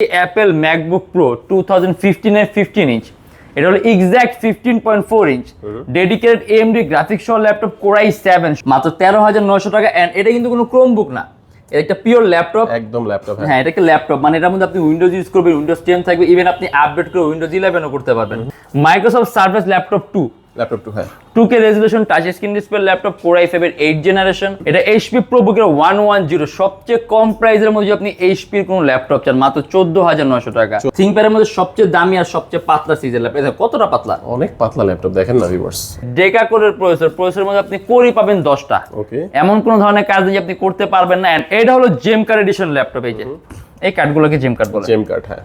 Apple MacBook Pro two thousand ফিফটিনের fifteen inch এটা হলো exact fifteen point four inch dedicated MD graphics সহ laptop core i seven মাত্র তেরো হাজার নয়শো টাকা। অ্যান্ড এটা কিন্তু কোনো ক্রোম বুক না। এটা একটা পিওর ল্যাপটপ একদম ল্যাপটপ হ্যাঁ। হ্যাঁ এটা একটা ল্যাপটপ মানে এটার মধ্যে আপনি উইন্ডোজ ইউজ করবেন উইন্ডোজ টেন থাকবে। ইভেন আপনি আপডেট করে উইন্ডোজ ইলেভেনও করতে পারবেন। Microsoft service laptop two laptop two হ্যাঁ। Two K resolution touch screen display laptop eight generation এটা সবচেয়ে কম প্রাইসের মধ্যে আপনি কোনো ল্যাপটপ চান মাত্র চোদ্দ হাজার নয়শো টাকা। থিঙ্কপ্যাডের মধ্যে সবচেয়ে দামি আর সবচেয়ে পাতলা সিজের ল্যাপটপ এটা কতটা পাতলা? অনেক পাতলা ল্যাপটপ দেখেন না ভিউয়ার্স ডেকা কোরের প্রসেসর প্রসেসরের মধ্যে আপনি কোরই পাবেন দশটা। ওকে এমন কোনো ধরনের কাজ যে আপনি করতে পারবেন না এটা হলো জেম কার্ড এডিশন ল্যাপটপ এই যে। এই কার্ডগুলোকে জেম কার্ড বলে। জেম কার্ড হ্যাঁ।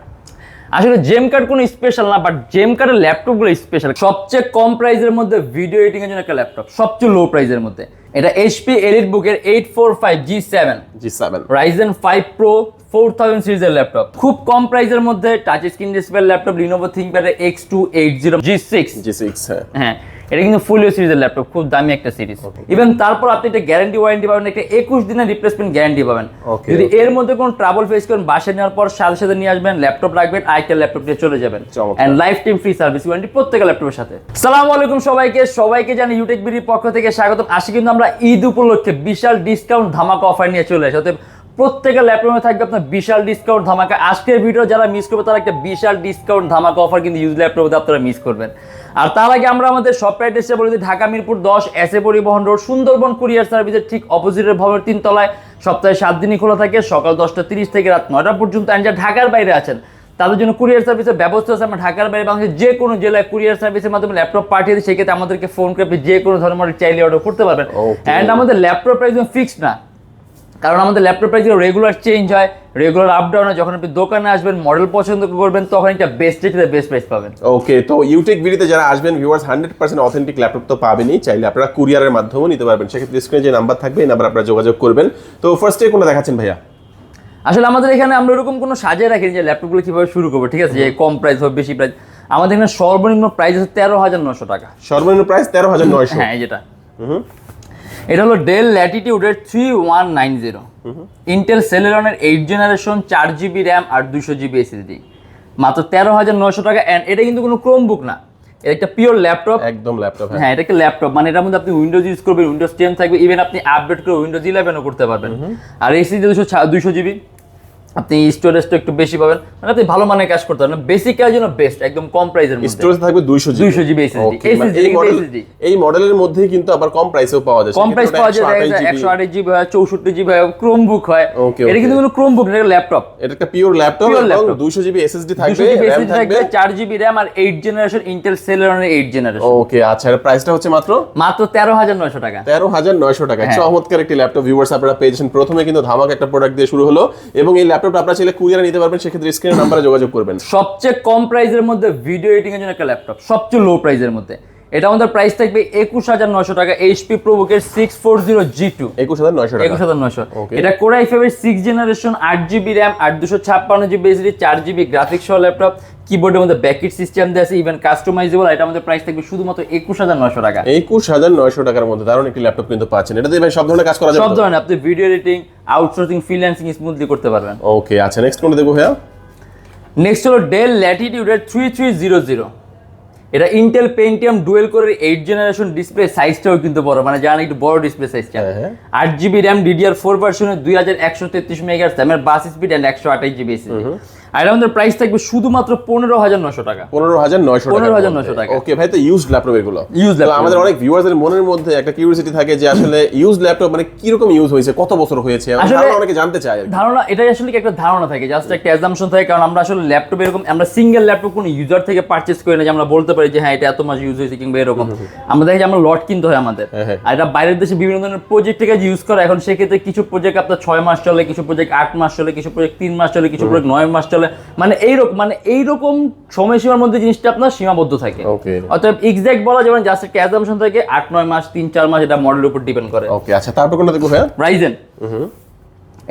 আসলে জেম কার্ড কোনো স্পেশাল না বাট জেম কার্ডের ল্যাপটপগুলো স্পেশাল সবচেয়ে কম প্রাইসের মধ্যে ভিডিও এডিটিংয়ের জন্য একটা ল্যাপটপ সবচেয়ে লো প্রাইসের মধ্যে। এটা এইচপি এলিট বুকের eight four five G seven G seven Ryzen five Pro four thousand সিরিজের ল্যাপটপ খুব কম প্রাইসের মধ্যে touch screen display laptop Lenovo থিঙ্কপ্যাডের X two eight zero G six G six হ্যাঁ। হ্যাঁ। এটা কিন্তু ফুলিও সিরিজের ল্যাপটপ খুব দামি একটা সিরিজ ইভেন তারপর আপনি একটা গ্যারান্টি ওয়ারেন্টি পাবেন একটা একুশ দিনের রিপ্লেসমেন্ট গ্যারান্টি পাবেন। যদি এর মধ্যে কোনো ট্রাবল ফেস করেন বাসায় নেওয়ার পর সাথে সাথে নিয়ে আসবেন ল্যাপটপ রাখবেন আরেকটা ল্যাপটপ নিয়ে চলে যাবেন। And lifetime free service warranty প্রত্যেকটা ল্যাপটপের সাথে। সালাম আলাইকুম সবাইকে সবাইকে জানি ইউটেক বিডির পক্ষ থেকে স্বাগত আসি কিন্তু আমরা ঈদ উপলক্ষে বিশাল ডিসকাউন্ট ধামাকা অফার নিয়ে চলে আসি। প্রত্যেকের ল্যাপটপে থাকবে আপনার বিশাল ডিসকাউন্ট ধামাকা। আজকের ভিডিও যারা মিস করবে তারা একটা বিশাল ডিসকাউন্ট ধামাকা অফার কিন্তু ইউজ ল্যাপটপে আপনারা মিস করবেন। আর তার আগে আমরা আমাদের শপ অ্যাড্রেসে বলে দিই ঢাকা মিরপুর দশ এস এ পরিবহন রোড সুন্দরবন কুরিয়ার সার্ভিসের ঠিক অপোজিটের ভবনের তিনতলায়। সপ্তাহে সাত দিনই খোলা থাকে সকাল দশটা তিরিশ থেকে রাত নয়টা পর্যন্ত। and যারা ঢাকার বাইরে আছেন তাদের জন্য কুরিয়ার সার্ভিসের ব্যবস্থা আছে। আমরা ঢাকার বাইরে বাংলাদেশের যে কোনো জেলায় কুরিয়ার সার্ভিসের মাধ্যমে ল্যাপটপ পাঠিয়ে দিই। সেক্ষেত্রে আমাদেরকে ফোন করে আপনি যে কোনো ধরনের চাইলে অর্ডার করতে পারবেন. অ্যান্ড আমাদের ল্যাপটপ প্রাইস ফিক্সড না। কারণ আমাদের ল্যাপটপ প্রাইস রেগুলার চেঞ্জ হয় রেগুলার আপ ডাউন হয় যখন আপনি দোকানে আসবেন মডেল পছন্দ করবেন তখন একটা বেস্ট রেটে বেস্ট প্রাইস পাবেন। ওকে তো ইউটেক ভিডিওতে যারা আসবেন viewers hundred percent authentic laptop তো পাবেনই চাইলে আপনারা কুরিয়ারের মাধ্যমেও নিতে পারবেন। সেক্ষেত্রে স্ক্রিনে যে নাম্বার থাকবে এই নাম্বার আপনারা যোগাযোগ করবেন। তো ফার্স্টে কোনটা দেখাচ্ছেন ভাইয়া? আসলে আমাদের এখানে আমরা এরকম কোনো সাজিয়ে রাখিনি যে ল্যাপটপগুলো কীভাবে শুরু করব ঠিক আছে? যে কম প্রাইস হবে বেশি প্রাইস আমাদের এখানে সর্বনিম্ন প্রাইস হচ্ছে তেরো হাজার নশো টাকা। সর্বনিম্ন প্রাইস তেরো হাজার নয়শো। হ্যাঁ যেটা। এটা হলো Dell ল্যাটিটিউডের three one nine zero Intel সেলেরনের eight generation চার জিবি র্যাম আর দুশো জিবি এসএসডি মাত্র তেরো হাজার নশো টাকা অ্যান্ড এটা কিন্তু কোনো ক্রোম বুক না। এটা একটা পিওর ল্যাপটপ একদম ল্যাপটপ হ্যাঁ। এটা একটা ল্যাপটপ মানে এটার মধ্যে আপনি উইন্ডোজ ইউজ করবেন উইন্ডোজ টেন থাকবে ইভেন আপনি আপডেট করে উইন্ডোজ ইলেভেনও করতে পারবেন। আর এসএসডি দুশো দুশো জিবি আপনি স্টোরেজটা একটু বেশি পাবেন। মানে আপনি ভালো মানের কাজ করতে পারবেন বেসিক কাজের জন্য বেস্ট একদম কম প্রাইসের মধ্যে। স্টোরেজ থাকবে দুইশো জিবি 200 GB SSD Okay, মানে এই মডেল এই মডেলের মধ্যেই কিন্তু আবার কম প্রাইসেও পাওয়া যায়। কম প্রাইস পাওয়া যায় একশো 128 আঠাশ জিবি হয় চৌষট্টি জিবি হয় ক্রোম বুক হয় এটা কিন্তু কোনো ক্রোম বুক না ল্যাপটপ এটা একটা পিওর ল্যাপটপ এবং laptop। দুইশো জিবি এসএসডি থাকবে জিবি র্যাম থাকবে থাকবে। চার জিবি র্যাম আর এইট জেনারেশন ইন্টেল সেলেরনের এইট জেনারেশন ওকে আচ্ছা এর প্রাইসটা হচ্ছে মাত্র? মাত্র তেরো হাজার নয়শো টাকা। তেরো হাজার নয়শো টাকা। হ্যাঁ। চমৎকার একটি ল্যাপটপ ভিউয়ার্স আপনারা পেয়েছেন। প্রথমে কিন্তু ধামাক একটা প্রোডাক্ট দিয়ে শুরু হলো এবং এই ল্যাপটপটা আপনারা চাইলে কুরিয়ারে নিতে পারবেন সেক্ষেত্রে স্ক্রিনের নাম্বারে যোগাযোগ করবেন। সবচেয়ে কম প্রাইসের মধ্যে ভিডিও এডিটিং এর জন্য একটা ল্যাপটপ সবচেয়ে লো প্রাইসের মধ্যে। এটা আমাদের প্রাইস থাকবে একুশ হাজার নয়শো টাকা HP প্রোবুকের six four zero G two একুশ হাজার টাকা। একুশ হাজার নয়শো। Okay. এটা কোরাই ফাইভের সিক্স জেনারেশন আট জিবি র্যাম আট দুশো ছাপ্পান্ন জিবি এসডি চার জিবি গ্রাফিক্স সহ ল্যাপটপ। কিবোর্ডের মধ্যে ব্যাকেট সিস্টেম দেওয়া আছে ইভেন কাস্টমাইজেবল এটা আমাদের প্রাইস থাকবে শুধুমাত্র একুশ হাজার নয়শো টাকা। একুশ হাজার নয়শো টাকার মধ্যে দারুণ একটি ল্যাপটপ কিন্তু পাচ্ছেন। এটা দিয়ে ভাই সব ধরনের কাজ করা যাবে সব ধরনের আপনি video editing outsourcing freelancing smoothly করতে পারবেন। ওকে আচ্ছা নেক্সট কোনটা দেখব ভাইয়া? নেক্সট হলো ডেল ল্যাটিটিউডের থ্রি থ্রি জিরো জিরো এটা ইন্টেল পেন্টিয়াম ডুয়েল কোরের এইট জেনারেশন ডিসপ্লে সাইজটাও কিন্তু বড় মানে জানেন একটু বড় ডিসপ্লে সাইজটা হ্যাঁ, হ্যাঁ। আট জিবি র্যাম ডিডিআর ফোর ভার্সনের দুই হাজার একশো তেত্রিশ মেগার র্যামের বাস স্পিড অ্যান্ড একশো আঠাশ জিবি আর এটা প্রাইস থাকবে শুধুমাত্র পনেরো হাজার নশো টাকা। পনেরো হাজার নয়শো 15,900 টাকা। ওকে ভাই তো ইউজ ল্যাপটপ এগুলো। তো laptop আমাদের অনেক ভিউয়ারদের মনের মধ্যে একটা কিউরিয়াসিটি থাকে যে আসলে ইউজ ল্যাপটপ মানে কীরকম ইউজ হয়েছে কত বছর হয়েছে? ধারণা অনেকে জানতে চায় ধারণা এটাই আসলে কি একটা ধারণা থাকে জাস্ট একটা অ্যাজাম্পশন থাকে কারণ আমরা আসলে ল্যাপটপ এরকম আমরা সিঙ্গেল ল্যাপটপ কোনো ইউজার থেকে পারচেস করি না যে আমরা বলতে পারি যে হ্যাঁ এটা এত মাস ইউজ হয়েছে কিংবা এরকম। আমরা দেখি যে আমরা লট কিনতে হয় আমাদের। হ্যাঁ, হ্যাঁ। আর এটা বাইরের দেশে বিভিন্ন ধরনের প্রজেক্ট থেকে ইউজ করা এখন সেক্ষেত্রে কিছু প্রজেক্ট আপনার ছয় মাস চলে কিছু প্রজেক্ট আট মাস চলে কিছু প্রজেক্ট তিন মাস চলে কিছু প্রজেক্ট নয় মাস চলে মানে এইরকম মানে এইরকম সময়সীমার মধ্যে জিনিসটা আপনার সীমাবদ্ধ থাকে। অতএব এক্সাক্ট বলা যাবে জাস্ট একটা অ্যাজাম্পশন থাকে আট নয় মাস তিন চার মাস এটা মডেলের উপর ডিপেন্ড করে। ওকে আচ্ছা তারপর কোনটা দেখব ভাইয়া? রাইজেন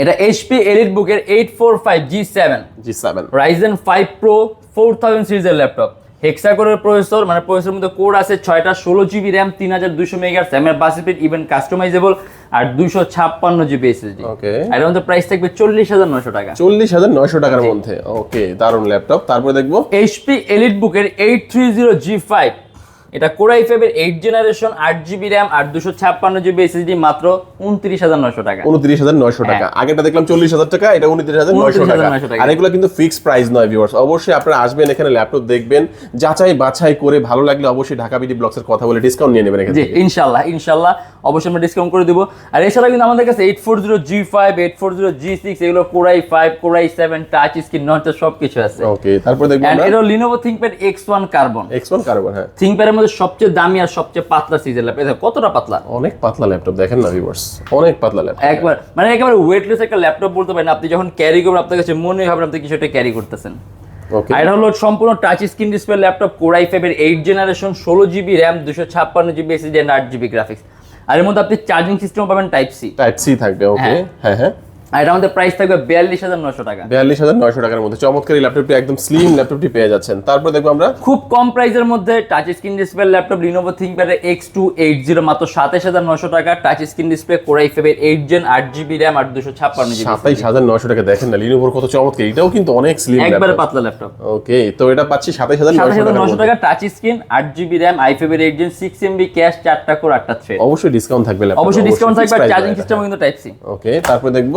এটা এইচপি এলিট বুকের eight four five G seven G seven Ryzen five Pro four thousand সিরিজের ল্যাপটপ হেক্সা কোরের প্রসেসর মানে প্রসেসরের মধ্যে কোড আছে ছয়টা ষোলো জিবি র্যাম তিন হাজার দুশো মেগার স্যামের বাস ইভেন কাস্টমাইজেবল আর দুশো ছাপ্পান্ন জিবি এসএসডি ওকে আর এর মধ্যে প্রাইস থাকবে চল্লিশ হাজার নশো টাকা। চল্লিশ হাজার নয়শো টাকার মধ্যে। ওকে দারুণ ল্যাপটপ তারপরে দেখব। এইচপি এলিট বুকের eight three zero G five এটা কোরাই ফাইভের এইট জেনারেশন আট জিবি র্যাম আর দুশো ছাপ্পান্ন জিবি এসএসডি মাত্র উনত্রিশ হাজার নশো টাকা। উনত্রিশ হাজার নয়শো টাকা। আগেটা দেখলাম চল্লিশ হাজার টাকা এটা উনত্রিশ হাজার নয়শো টাকা। আর এগুলো কিন্তু ফিক্স প্রাইস নয় ভিউয়ার্স অবশ্যই আপনারা আসবেন এখানে ল্যাপটপ দেখবেন। যাচাই বাছাই করে ভালো লাগলে অবশ্যই ঢাকা বিডি ব্লগসের কথা বলে ডিসকাউন্ট নিয়ে নেবেন এখানে জি ইনশাল্লাহ ইনশাল্লাহ অবশ্যই আমরা ডিসকাউন্ট করে দিব। আর এছাড়া কিন্তু আমাদের কাছে eight four zero G five eight four zero G six এগুলো core i five core i seven touch screen not সব কিছু আছে। ওকে তারপরে দেখবেন এটা Lenovo ThinkPad X one carbon X one carbon হ্যাঁ। থিঙ্কপ্যাডের মধ্যে সবচেয়ে দামি আর সবচেয়ে পাতলা সিজের ল্যাপটপ এটা কতটা পাতলা? অনেক পাতলা ল্যাপটপ দেখেন না ভিউয়ার্স অনেক পাতলা ল্যাপটপ একবার মানে একেবারে ওয়েটলেস একটা ল্যাপটপ বলতে পারেন। আপনি যখন ক্যারি করবেন আপনার কাছে মনে হবে আপনি কিছু একটা ক্যারি করতেছেন। এটা হলো সম্পূর্ণ touch screen display laptop core i ফাইভের এইট জেনারেশন ষোলো জিবি র্যাম দুশো ছাপ্পান্ন জিবি এসএসডি আট জিবি গ্রাফিক্স আর এর মধ্যে আপনি চার্জিং সিস্টেম পাবেন টাইপ সি টাইপ সি থাকবে ওকে হ্যাঁ হ্যাঁ। আর এটা আমাদের প্রাইস থাকবে বিয়াল্লিশ হাজার নশো টাকা। বিয়াল্লিশ হাজার নয়শো টাকার মধ্যে চমৎকার এই ল্যাপটপটি একদম স্লিম ল্যাপটপটি পেয়ে যাচ্ছেন। তারপর দেখব আমরা খুব কম প্রাইসের মধ্যে touch screen display laptop Lenovo থিঙ্কপ্যাডের X two eight zero মাত্র সাতাশ হাজার নশো টাকা। Touch screen display core i ফাইভের এইট জেন আট জিবি র্যাম আর দুশো ছাপ্পান্ন জিবি সাতাইশ হাজার নয়শো টাকা দেখেন না লিনোভোর কত চমৎকার। এটাও কিন্তু অনেক স্লিম একবারে পাতলা ল্যাপটপ ওকে তো এটা পাচ্ছি সাতাইশ হাজার নশো টাকা টাচ স্ক্রিন আট জিবি র্যাম আই ফাইভের eight gen six MB cache চারটা করে আটটা থ্রেড অবশ্যই ডিসকাউন্ট থাকবে অবশ্যই ডিসকাউন্ট থাকবে চার্জিং। সিস্টেমও কিন্তু টাইপ সি ওকে তারপর দেখব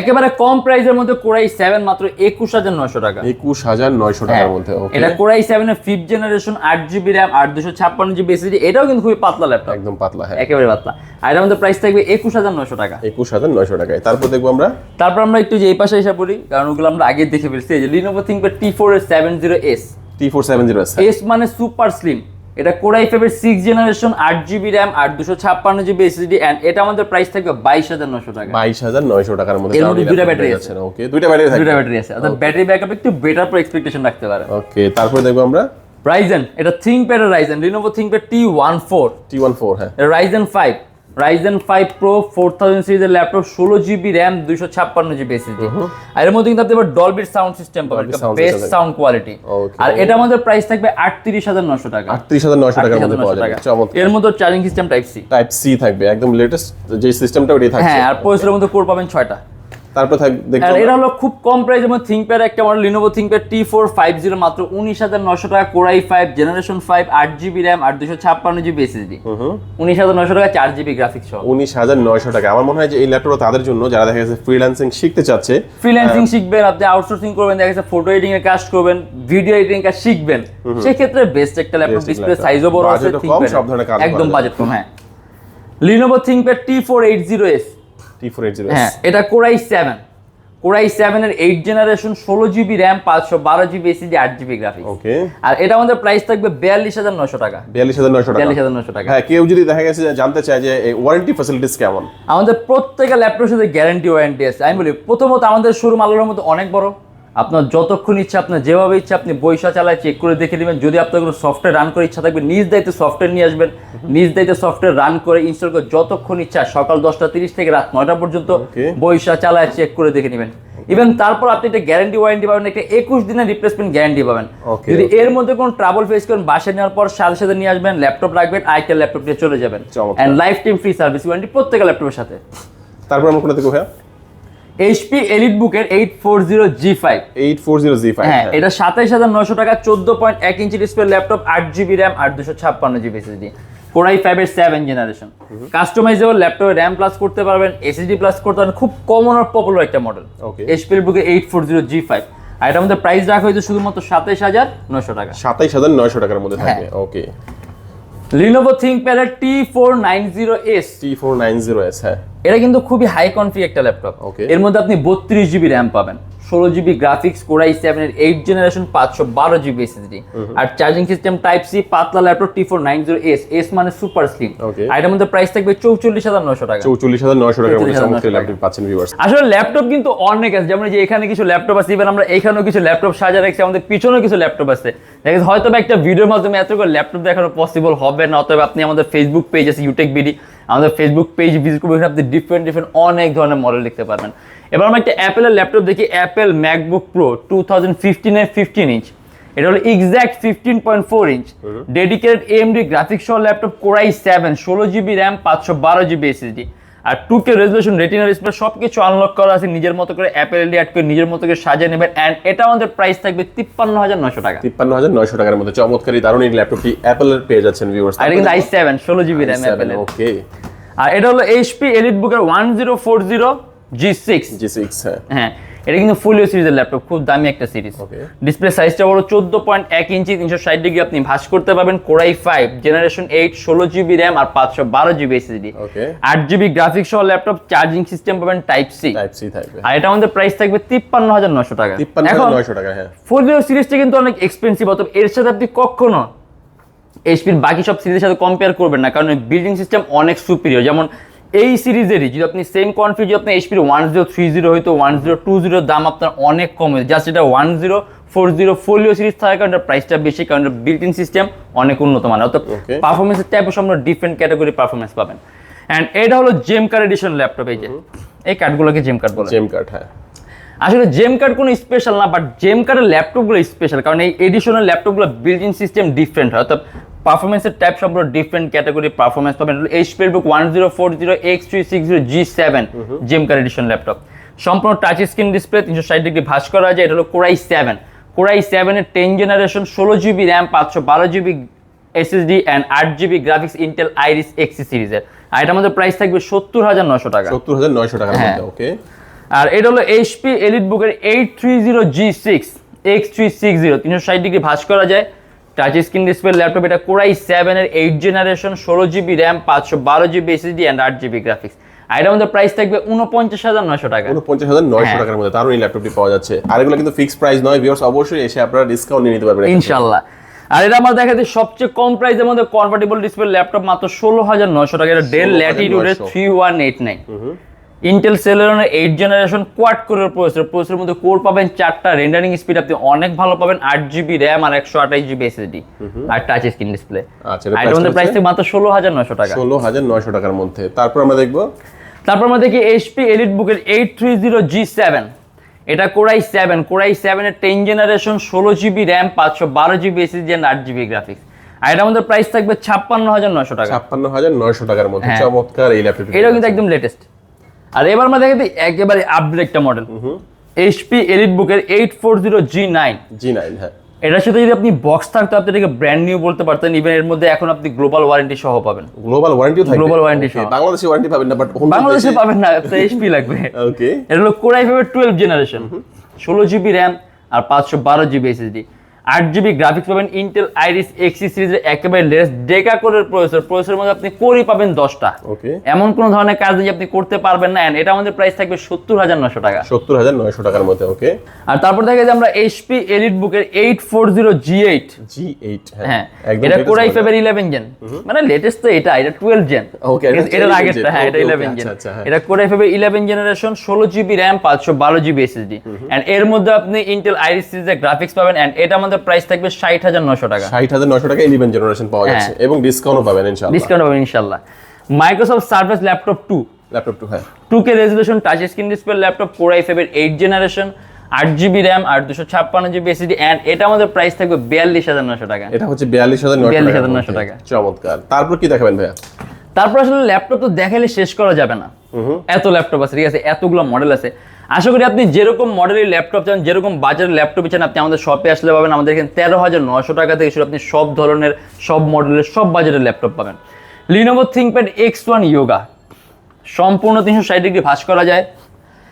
একেবারে কম প্রাইসের মধ্যে কোরাই সেভেন মাত্র একুশ হাজার নশো টাকা। একুশ হাজার নয়শো টাকার মধ্যে ওকে হ্যাঁ। এটা কোরাই সেভেনের ফিফথ জেনারেশন আট জিবি র্যাম আট দুশো ছাপ্পান্ন জিবি এসএসডি এটাও কিন্তু খুবই পাতলা ল্যাপটপ একদম পাতলা হ্যাঁ। একেবারে পাতলা। আর এটার মধ্যে প্রাইস থাকবে একুশ হাজার নশো টাকা। একুশ হাজার নয়শো টাকায়। তারপর দেখব আমরা? তারপর আমরা একটু যে এই পাশে এসে পড়ি কারণ ওগুলো আমরা আগে দেখে ফেলছি। এই যে লিনোভো থিঙ্কপ্যাড টি ফোর এর seven zero S T four seven zero S মানে সুপার স্লিম এটা কোরাই ফাইভের সিক্স জেনারেশন আট জিবি র্যাম আট দুশো ছাপ্পান্ন জিবি এসএসডি অ্যান্ড এটা আমাদের প্রাইস থাকবে বাইশ হাজার নশো টাকা। বাইশ হাজার নয়শো টাকার মধ্যে এর মধ্যে দুইটা ব্যাটারি আছে। ওকে দুইটা ব্যাটারি থাকবে। দুটা ব্যাটারি আছে। অর্থাৎ ব্যাটারি ব্যাকআপ একটু বেটার পর এক্সপেকটেশন রাখতে পারে। ওকে তারপর দেখব আমরা? রাইজেন এটা থিঙ্কপ্যাডের Ryzen Lenovo ThinkPad T one four T one four হ্যাঁ। Ryzen five Ryzen five Pro four thousand সিরিজের ল্যাপটপ ষোলো জিবি র্যাম দুইশো ছাপ্পান্ন জিবি এসএসডি আর এর মধ্যে কিন্তু আপনি ডলবির সাউন্ড সিস্টেম পাবেন বেস্ট সাউন্ড কোয়ালিটি. আর এটা আমাদের প্রাইস থাকবে আটত্রিশ হাজার নশো টাকা। আটত্রিশ হাজার নশো টাকার মধ্যে 38,900 পাওয়া যাবে এর মধ্যে charging system type C type C থাকবে একদম লেটেস্ট যে সিস্টেমটা ওটাই থাকবে হ্যাঁ আর প্রসেসরের মধ্যে কোর পাবেন ছয়টা। তারপর এটা হলো খুব কম প্রাইসের মধ্যে থিঙ্কপ্যাড একটা model Lenovo ThinkPad T four five zero মাত্র উনিশ হাজার নশো টাকা core i five generation five আট জিবি র্যাম আর দুশো ছাপ্পান্ন জিবি এসএসডি উনিশ হাজার নশো টাকা চার জিবি গ্রাফিক্স সহ। উনিশ হাজার নয়শো টাকা। আমার মনে হয় যে এই ল্যাপটপ তাদের জন্য যারা দেখা গেছে ফ্রিল্যান্সিং শিখতে চাচ্ছে ফ্রিল্যান্সিং শিখবেন আপনি আউটসোর্সিং করবেন দেখা যাচ্ছে ফটো এডিটিং এর কাজ করবেন ভিডিও এডিটিং কাজ শিখবেন। সেক্ষেত্রে বেস্ট একটা ল্যাপটপ ডিসপ্লে সাইজও বড় আছে একদম বাজেট কম হ্যাঁ। Lenovo ThinkPad T four eight zero S হ্যাঁ এটা core i seven core i সেভেনের এইট জেনারেশন ষোলো জিবি র্যাম পাঁচশো বারো জিবি এসিডি আট জিবি গ্রাফিক্স ওকে আর এটা আমাদের প্রাইস থাকবে বিয়াল্লিশ হাজার নশো টাকা। বিয়াল্লিশ হাজার নয়শো টাকা। বিয়াল্লিশ হাজার নশো টাকা। হ্যাঁ কেউ যদি দেখা গেছে জানতে চায় যে এই ওয়ারেন্টি ফ্যাসিলিটিস কেমন। আমাদের প্রত্যেকটা ল্যাপটপের সাথে গ্যারান্টি ওয়ারেন্টি আছে। আমি বলি প্রথমত আমাদের শোরুম আলোর মধ্যে অনেক বড়। আপনার যতক্ষণ ইচ্ছা আপনার যেভাবে ইচ্ছা আপনি বৈশা চালায় চেক করে দেখে নেবেন। যদি আপনার কোনো সফটওয়্যার রান করে ইচ্ছা থাকবে নিজ দায়িত্বে সফটওয়্যার নিয়ে আসবেন। নিজ দায়িত্বে সফটওয়্যার রান করে ইনস্টল করে যতক্ষণ ইচ্ছা সকাল দশটা তিরিশ থেকে রাত নয়টা পর্যন্ত. বৈশা চালায় চেক করে দেখে নেবেন। ইভেন তারপর আপনি একটা গ্যারান্টি ওয়ারেন্টি পাবেন একটা একুশ দিনের রিপ্লেসমেন্ট গ্যারান্টি পাবেন। যদি এর মধ্যে কোনো ট্রাবল ফেস করেন বাসায় নেওয়ার পর সাথে সাথে নিয়ে আসবেন ল্যাপটপ রাখবেন আরেকটা ল্যাপটপ নিয়ে চলে যাবেন। And lifetime free service warranty প্রত্যেকটা ল্যাপটপের সাথে। তারপর আমরা কোনটা দেখব হ্যাঁ এইচপি এলিট বুকের eight four zero G five eight four zero G five হ্যাঁ এটা সাতাইশ হাজার নশো টাকা চোদ্দ পয়েন্ট এক ইঞ্চি ডিসপ্লে ল্যাপটপ আট জিবি র্যাম আর দুশো ছাপ্পান্ন জিবি এসএসডি কোরাই ফাইভের সেভেন জেনারেশন কাস্টমাইজেবল ল্যাপটপে র্যাম প্লাস করতে পারবেন এসএসডি প্লাস করতে পারবেন খুব কমন আর পপুলার একটা মডেল. এইচপি বুকে eight four zero G five আর এটার মধ্যে প্রাইস রাখা হয়েছে শুধুমাত্র সাতাইশ হাজার নশো টাকা। সাতাইশ হাজার নয়শো টাকার মধ্যে থাকবে হ্যাঁ। Okay Lenovo থিঙ্কপ্যাডের T four nine zero S T four nine zero S হ্যাঁ। এটা কিন্তু খুবই হাই কনফিগ একটা ল্যাপটপ ওকে এর মধ্যে আপনি বত্রিশ জিবি র্যাম পাবেন। ষোলো GB graphics core i seven এর এইট জেনারেশন পাঁচশো বারো জিবি এসএসডি আর চার্জিং সিস্টেম টাইপ সি পাতলা laptop T four nine zero S S মানে সুপার স্লিম আর এটার মধ্যে প্রাইস থাকবে চৌচল্লিশ হাজার নশো টাকা। চৌচল্লিশ হাজার নয়শো টাকার মধ্যে 44,900 চমৎকার টাকা। ল্যাপটপ পাচ্ছেন আসলে ল্যাপটপ কিন্তু অনেক আছে যেমন যে এখানে কিছু ল্যাপটপ আছে ইভেন আমরা এখানেও কিছু ল্যাপটপ সাজা রাখছি আমাদের পিছনেও কিছু ল্যাপটপ আছে। দেখা হয়তো একটা ভিডিওর মাধ্যমে এত করে ল্যাপটপ দেখানো পসিবল হবে না অতএব আপনি আমাদের ফেসবুক পেজ আছে ইউটেক বিডি আমাদের ফেসবুক পেজ ভিজিট করবেন এখানে আপনি ডিফারেন্ট ডিফারেন্ট অনেক ধরনের মডেল দেখতে পারবেন। এবার আমরা একটা অ্যাপেলের ল্যাপটপ দেখি Apple MacBook Pro two thousand ফিফটিনের fifteen inch এটা হলো exact fifteen point four inch dedicated MD graphics সহ ল্যাপটপ কোরাই সেভেন ষোলো জিবি র্যাম পাঁচশো বারো জিবি এসএসডি আর two K resolution retina display সব কিছু আনলক করা আছে নিজের মতো করে অ্যাপেল এলডি অ্যাড করে নিজের মতো করে সাজিয়ে নেবেন। অ্যান্ড এটা আমাদের প্রাইস থাকবে তিপ্পান্ন হাজার নশো টাকা। তিপ্পান্ন হাজার নয়শো টাকার মধ্যে। চমৎকারী দারুণ এই ল্যাপটপটি অ্যাপেলের পেয়ে যাচ্ছেন ভিউয়ার্স আর কিন্তু আই সেভেন ষোলো জিবি র্যাম অ্যাপেলের ওকে আর এটা হলো এইচপি এলিট বুকের one zero four zero G six G six হ্যাঁ। হ্যাঁ। এটা কিন্তু ফুলিও সিরিজের ল্যাপটপ খুব দামি একটা সিরিজ ডিসপ্লে সাইজটা বড় চোদ্দ পয়েন্ট এক ইঞ্চি তিনশো ষাট ডিগ্রি আপনি ভাস করতে পারবেন core i five generation eight ষোলো জিবি র্যাম আর পাঁচশো বারো জিবি এসএসডি আট জিবি গ্রাফিক্স সহ ল্যাপটপ চার্জিং সিস্টেম পাবেন টাইপ সি টাইপ সি থাকবে। আর এটা আমাদের প্রাইস থাকবে তিপ্পান্ন হাজার নশো টাকা। তিপ্পান্ন এখন হাজার নয়শো টাকা হ্যাঁ। ফোলিও সিরিজটা কিন্তু অনেক এক্সপেন্সিভ অত এর সাথে আপনি কখনো এইচপির বাকি সব সিরিজের সাথে কম্পেয়ার করবেন না কারণ বিল্ডিং সিস্টেম অনেক সুপিরিয়র যেমন এই সিরিজেরই যদি আপনি সেম কনফিগ যদি আপনি এইচপির ওয়ান জিরো থ্রি জিরো হয়তো ওয়ান জিরো টু জিরোর দাম আপনার অনেক কম হয়েছে জাস্ট এটা one zero four zero folio series থাকার কারণে প্রাইসটা বেশি কারণ বিল্ডিং সিস্টেম অনেক উন্নত মানের। অর্থাৎ পারফরমেন্সের টাইপের সম্পূর্ণ ডিফারেন্ট ক্যাটাগরি পারফরমেন্স পাবেন। অ্যান্ড এটা হলো জেম কার্ড এডিশন ল্যাপটপ এই যে। এই কার্ডগুলোকে জেম কার্ড বলে। জেম কার্ড হ্যাঁ। আসলে জেম কার্ড কোনো স্পেশাল না বাট জেম কার্ডের ল্যাপটপগুলো স্পেশাল কারণ এই এডিশনাল ল্যাপটপগুলো বিল্ডিং সিস্টেম ডিফারেন্ট হয়। অর্থাৎ পারফরমেন্সের টাইপ সম্পূর্ণ ডিফারেন্ট ক্যাটাগরি পারফরমেন্স পাবেন। HP book one zero four zero X three six zero G seven gem card edition laptop সম্পূর্ণ টাচ স্ক্রিন ডিসপ্লে তিনশো ষাট ডিগ্রি ভাস করা যায়। এটা হলো core i seven core i সেভেনের টেন জেনারেশন ষোলো জিবি র্যাম পাঁচশো বারো জিবি এসএসডি অ্যান্ড আট GB graphics Intel Iris Xe সিরিজের আর এটা আমাদের প্রাইস থাকবে সত্তর হাজার নশো টাকা। সত্তর হাজার নয়শো টাকার হ্যাঁ। ওকে আর এটা হলো এইচপি এলিট বুকের eight three zero G six X three six zero তিনশো ষাট ডিগ্রি ভাস করা যায়। টাচ স্ক্রিন ডিসপ্লে ল্যাপটপ এটা কোরাই সেভেনের এইট জেনারেশন ষোলো জিবি র্যাম পাঁচশো বারো জিবি এসএসডি অ্যান্ড আট জিবি গ্রাফিক্স আর এটা আমাদের প্রাইস থাকবে উনপঞ্চাশ হাজার নশো টাকা। উনপঞ্চাশ হাজার নয়শো হ্যাঁ। টাকার মধ্যে দারুণ এই ল্যাপটপটি পাওয়া যাচ্ছে। আর এগুলো কিন্তু ফিক্সড প্রাইস নয় ভিউয়ার্স অবশ্যই এসে আপনারা ডিসকাউন্ট নিয়ে নিতে পারবেন ইনশাল্লাহ আর এটা আমার দেখাতে সবচেয়ে কম প্রাইসের মধ্যে কনভার্টেবল ডিসপ্লে ল্যাপটপ মাত্র ষোলো হাজার নয়শো টাকা। এটা Dell 16,900 ল্যাটিটিউডের three one eight nine Intel সেলেরনের eight generation quad কোরের প্রসেসর প্রসেসরের মধ্যে কোর পাবেন চারটা রেন্ডারিং স্পিড আপনি অনেক ভালো পাবেন আট জিবি র্যাম আর একশো আঠাশ জিবি এসএসডি আর টাচ স্ক্রিন ডিসপ্লে আচ্ছা এটা প্রাইস থেকে মাত্র ষোলো হাজার নশো টাকা। ষোলো হাজার নয়শো টাকার মধ্যে। তারপর আমরা দেখব। তারপর আমরা দেখি এইচপি এলিট বুকের eight three zero G seven এটা core i seven core i সেভেনের টেন জেনারেশন ষোলো জিবি র্যাম পাঁচশো বারো জিবি এসএসডি অ্যান্ড আট জিবি গ্রাফিক্স আর এটা আমাদের প্রাইস থাকবে ছাপ্পান্ন হাজার নশো টাকা। ছাপ্পান্ন হাজার নয়শো টাকার মধ্যে। হ্যাঁ। চমৎকার এই ল্যাপটপটি এটাও কিন্তু একদম লেটেস্ট আর এবার আমরা দেখে দিই একেবারে আপডেট একটা মডেল এইচপি এলিট বুকের eight four zero G nine G nine হ্যাঁ। এটার সাথে যদি আপনি বক্স থাকতো আপনি এটাকে ব্র্যান্ড নিউ বলতে পারতেন। ইভেন এর মধ্যে এখন আপনি গ্লোবাল ওয়ারেন্টি সহ পাবেন। গ্লোবাল ওয়ারেন্টিও থাকবে? Global warranty সহ। বাংলাদেশে ওয়ারেন্টি পাবেন না বাট বাংলাদেশে পাবেন না এইচপি লাগবে। ওকে এটা হলো কোরাই ফাইভের টুয়েলভ জেনারেশন ষোলো জিবি র্যাম আর পাঁচশো বারো জিবি এসএসডি আট জিবি গ্রাফিক্স পাবেন ইন্টেল আইরিস এক্সি সিরিজের একেবারে লেটেস্ট ডেকা কোরের প্রসেসর প্রসেসরের মধ্যে আপনি কোরই পাবেন দশটা। ওকে এমন কোনো ধরনের কাজ যে আপনি করতে পারবেন না এটা আমাদের প্রাইস থাকবে সত্তর হাজার নশো টাকা। সত্তর হাজার নয়শো টাকার মধ্যে ওকে আর তারপর দেখা যায় আমরা এইচপি এলিট বুকের eight four zero G eight G eight হ্যাঁ। একদম এটা কোরাই। ফাইভের ইলেভেন জেন মানে লেটেস্ট তো এটা এটা টুয়েলভ জেন Okay, এটা এটার 11 আগেরটা হ্যাঁ এটা ইলেভেন জেন আচ্ছা, আচ্ছা, হ্যাঁ। এটা কোরাই ফাইভের ইলেভেন জেনারেশন ষোলো জিবি র্যাম পাঁচশো বারো জিবি এসএসডি অ্যান্ড এর মধ্যে আপনি ইন্টেল আইরিস সিরিজের গ্রাফিক্স পাবেন অ্যান্ড এটা আমাদের প্রাইস থাকবে ষাট হাজার নশো টাকা। ষাট হাজার নয়শো টাকা ইলেভেন জেনারেশন পাওয়া হ্যাঁ। যাচ্ছে এবং ডিসকাউন্টও পাবেন ইনশাআল্লাহ। ডিসকাউন্ট হবে ইনশাল্লাহ Microsoft Surface laptop two laptop two হ্যাঁ। Two K resolution touch screen display laptop core i ফাইভের এইট জেনারেশন আট জিবি র্যাম আর দুশো ছাপ্পান্ন জিবি এসিডি অ্যান্ড এটা আমাদের প্রাইস থাকবে বিয়াল্লিশ হাজার নশো টাকা। এটা হচ্ছে বিয়াল্লিশ হাজার নয়শো 42,900 টাকা। টাকা। চমৎকার। তারপর কি দেখাবেন ভাইয়া? তারপর আসলে ল্যাপটপ তো দেখালে শেষ করা যাবে না। এত ল্যাপটপ আছে ঠিক আছে? এতগুলো মডেল আছে। আশা করি আপনি যেরকম মডেলের ল্যাপটপ চান, যেরকম বাজারের ল্যাপটপ চান, আপনি আমাদের শপে আসলে পাবেন। আমাদের এখানে তেরো হাজার নশো টাকা থেকে শুরু আপনি সব ধরনের, সব মডেলের সব বাজারের ল্যাপটপ পাবেন। Lenovo ThinkPad X one Yoga সম্পূর্ণ তিনশো ষাট ডিগ্রি ভাস করা যায়।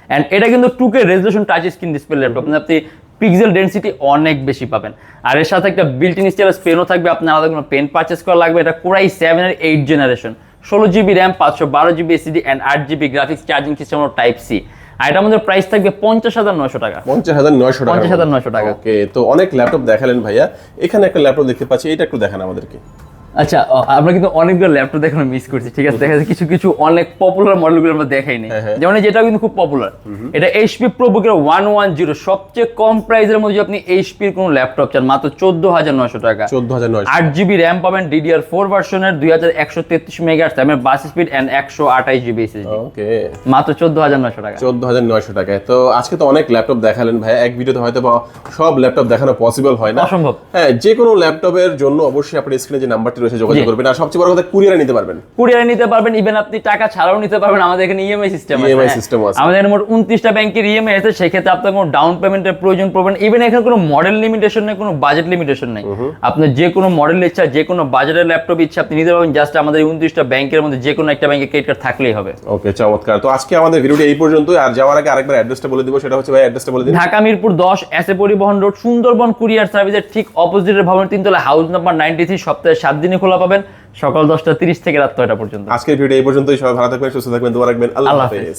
অ্যান্ড এটা কিন্তু two K resolution touch screen display laptop আপনি পিক্সেল ডেন্সিটি অনেক বেশি পাবেন। আর এর সাথে একটা বিল্ট ইন পেনও থাকবে। আপনার আলাদা কোনো পেন পারচেস করা লাগবে এটা কোরাই সেভেনের এইট জেনারেশন ষোলো জিবি র্যাম পাঁচশো বারো জিবি এসিডি অ্যান্ড আট GB graphics charging system type C আর এটা আমাদের প্রাইস থাকবে পঞ্চাশ হাজার নয়শো টাকা। পঞ্চাশ হাজার নয়শো টাকা। 50,900 টাকা। ওকে তো অনেক ল্যাপটপ দেখালেন ভাইয়া। এখানে একটা ল্যাপটপ দেখতে পাচ্ছি এটা একটু দেখান আমাদেরকে। আচ্ছা আমরা কিন্তু অনেকগুলো ল্যাপটপ দেখানো মিস করছি ঠিক আছে? দেখা যাচ্ছে কিছু কিছু অনেক পপুলার মডেলগুলো আমরা দেখাই নি হ্যাঁ, হ্যাঁ। যেমন যেটা কিন্তু খুব পপুলার এটা এইচপি প্রোবুকের ওয়ান ওয়ান জিরো সবচেয়ে কম প্রাইসের মধ্যে আপনি এইচপির কোনো ল্যাপটপ চান মাত্র চোদ্দ হাজার নশো টাকা। চোদ্দ হাজার নয়শো। আট জিবি র্যাম পাবেন ডিডিআর ফোর ভার্সনের দুই হাজার একশো তেত্রিশ মেগার র্যামের বাস স্পিড অ্যান্ড একশো আঠাশ জিবি ওকে মাত্র চোদ্দ হাজার নশো টাকা। চোদ্দ হাজার নয়শো টাকায়। তো আজকে তো অনেক ল্যাপটপ দেখালেন ভাই এক ভিডিওতে হয়তো সব ল্যাপটপ দেখানো পসিবল হয় না। অসম্ভব। হ্যাঁ যে কোনো ল্যাপটপের জন্য অবশ্যই আপনার স্ক্রিনে যে নাম্বারটি রয়েছে যোগাযোগ করবেন। আর সবচেয়ে বড় কথা কুরিয়ারে নিতে পারবেন। কুরিয়ারে নিতে পারবেন ইভেন আপনি টাকা ছাড়াও নিতে পারবেন। আমাদের এখানে ইএমআই সিস্টেম আছে EMI হ্যাঁ। system আছে। আমাদের মোট উনত্রিশটা ব্যাংকের ইএমআই আছে সেক্ষেত্রে আপনার কোনো ডাউন পেমেন্টের প্রয়োজন পড়বে না। ইভেন এখানে কোনো মডেল লিমিটেশন নেই কোনো বাজেট লিমিটেশন নেই। আপনার যে কোনো মডেল ইচ্ছা যে কোনো বাজেটের ল্যাপটপ ইচ্ছা আপনি নিতে পারবেন। জাস্ট আমাদের এই উনত্রিশটা ব্যাংকের মধ্যে যে কোনো একটা ব্যাংকে ক্রেডিট কার্ড থাকলেই হবে। ওকে চমৎকার। তো আজকে আমাদের ভিডিওটি এই পর্যন্তই। আর যাওয়ার আগে আরেকবার অ্যাড্রেসটা বলে দিব। সেটা হচ্ছে ভাই অ্যাড্রেসটা বলে দিন। ঢাকা মিরপুর দশ এসে পরিবহন রোড সুন্দরবন কুরিয়ার সার্ভিসের ঠিক অপোজিটের ভবন তিনতলা হাউস নাম্বার নাইনটি থ্রি সপ্তাহে সাত দিনে খোলা পাবেন সকাল দশটা তিরিশ থেকে রাত নয়টা পর্যন্ত। আজকের ভিডিও এই পর্যন্তই। সবাই ভালো থাকবেন সুস্থ থাকবেন দোয়া রাখবেন। আল্লাহ হাফেজ।